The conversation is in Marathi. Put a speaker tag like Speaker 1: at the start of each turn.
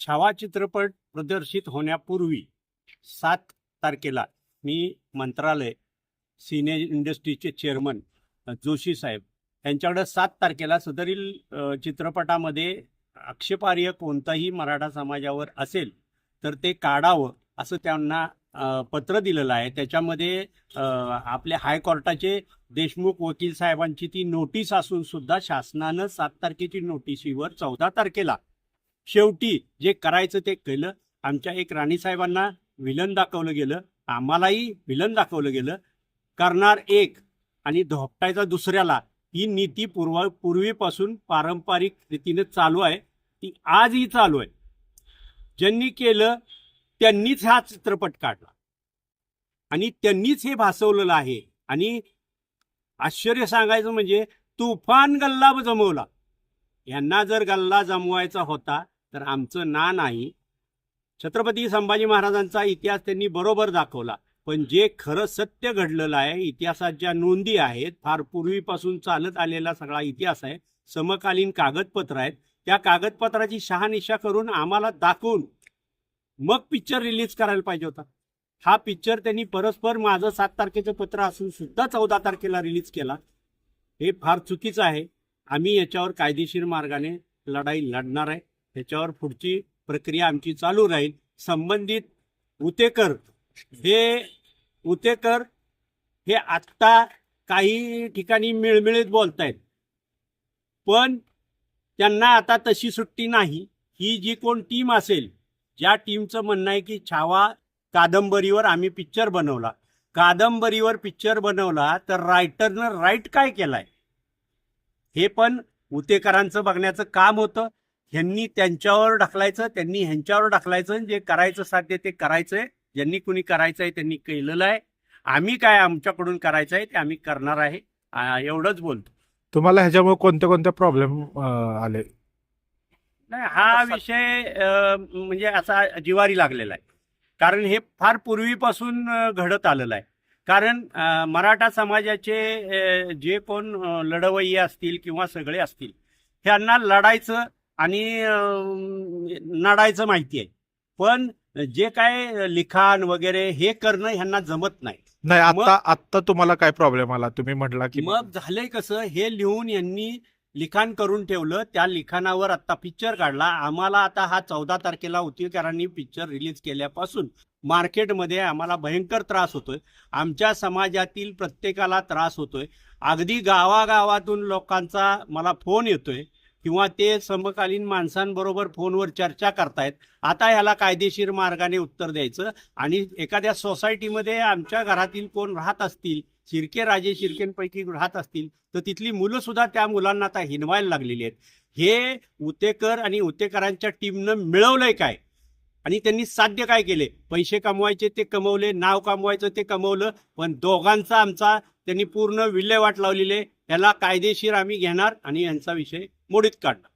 Speaker 1: छावा चित्रपट प्रदर्शित होण्यापूर्वी सात तारखेला मी मंत्रालय सिने इंडस्ट्रीचे चेअरमन जोशी साहेब यांच्याकडे सात तारखेला सदरील चित्रपटामध्ये आक्षेपार्ह कोणताही मराठा समाजावर असेल तर ते काढावं असं त्यांना पत्र दिलेलं आहे. त्याच्यामध्ये आपले आपल्या हायकोर्टाचे देशमुख वकील साहेबांची ती नोटीस असून सुद्धा शासनानं सात तारखेची नोटीसीवर चौदा तारखेला शेवटी जे करायचं ते केलं. आमच्या एक राणीसाहेबांना विलन दाखवलं गेलं. आम्हालाही विलन दाखवलं गेलं. करणार एक आणि धोपटायचा दुसऱ्याला ही नीती पूर्व पूर्वीपासून पारंपरिक रीतीने चालू आहे. ती आजही चालू आहे. ज्यांनी केलं त्यांनीच हा चित्रपट काढला. आणि त्यांनीच हे भासवलेलं आहे. आणि आश्चर्य सांगायचं म्हणजे तुफान गल्ला जमवला. यांना जर गल्ला जमवायचा होता तर आमचं ना नाही. छत्रपती संभाजी महाराजांचा इतिहास त्यांनी बरोबर दाखवला. पण जे खरं सत्य घडलेलं आहे इतिहासात ज्या नोंदी आहेत फार पूर्वीपासून चालत आलेला सगळा इतिहास आहे समकालीन कागदपत्र आहेत त्या कागदपत्राची शहानिशा करून आम्हाला दाखवून मग पिक्चर रिलीज करायला पाहिजे होता. हा पिक्चर त्यांनी परस्पर माझं सात तारखेचं पत्र असून सुद्धा चौदा तारखेला रिलीज केला. हे फार चुकीचं आहे. आम्ही याच्यावर कायदेशीर मार्गाने लढाई लढणार आहे. त्याच्यावर पुढची प्रक्रिया आमची चालू राहील. संबंधित उतेकर हे उतेकर हे आत्ता काही ठिकाणी मिळमिळीत बोलतायत. पण त्यांना आता तशी सुट्टी नाही. ही जी कोण टीम असेल ज्या टीमचं म्हणणं आहे की छावा कादंबरीवर आम्ही पिक्चर बनवला. कादंबरीवर पिक्चर बनवला तर रायटरनं राईट काय केलाय? हे पण उतेकरांचं बघण्याचं काम होतं. ह्यांनी त्यांच्यावर ढकलायचं त्यांनी ह्यांच्यावर ढकलायचं जे करायचं साध्य ते करायचंय. ज्यांनी कुणी करायचं आहे त्यांनी केलेलं आहे. आम्ही काय आमच्याकडून करायचं आहे ते आम्ही करणार आहे. एवढंच बोलतो.
Speaker 2: तुम्हाला ह्याच्यामुळे कोणते कोणते प्रॉब्लेम आले?
Speaker 1: नाही हा विषय म्हणजे असा जिवारी लागलेला आहे. कारण हे फार पूर्वीपासून घडत आलेलं आहे. कारण मराठा समाजाचे जे कोण लढवय्ये असतील किंवा सगळे असतील ह्यांना लढायचं आणि नडायचं माहिती आहे पण जे काय लिखाण वगैरे हे करणं ह्यांना जमत नाही.
Speaker 2: नाही आता आता तुम्हाला काय प्रॉब्लेम आला? तुम्ही म्हटला की
Speaker 1: मग झालंय कसं हे लिहून यांनी लिखाण करून ठेवलं. त्या लिखाणावर आता पिक्चर काढला. आम्हाला आता हा चौदा तारखेला उतीकरांनी पिक्चर रिलीज केल्यापासून मार्केटमध्ये आम्हाला भयंकर त्रास होतोय. आमच्या समाजातील प्रत्येकाला त्रास होतोय. अगदी गावागावातून लोकांचा मला फोन येतोय. किंवा ते समकालीन माणसांबरोबर फोनवर चर्चा करतायत आता ह्याला कायदेशीर मार्गाने उत्तर द्यायचं आणि एखाद्या सोसायटीमध्ये आमच्या घरातील कोण राहत असतील शिर्के राजे शिर्केंपैकी राहत असतील तर तिथली मुलं सुद्धा त्या मुलांना आता हिनवायला लागलेली आहेत. हे उतेकर आणि उतेकरांच्या टीमनं मिळवलंय काय? आणि त्यांनी साध्य काय केले? पैसे कमवायचे ते कमवले नाव कमवायचं ते कमवलं पण दोघांचा आमचा त्यांनी पूर्ण विल्हेवाट लावलेले आहे. याला कायदेशीर आम्ही घेणार आणि यांचा विषय मोडीत काढणार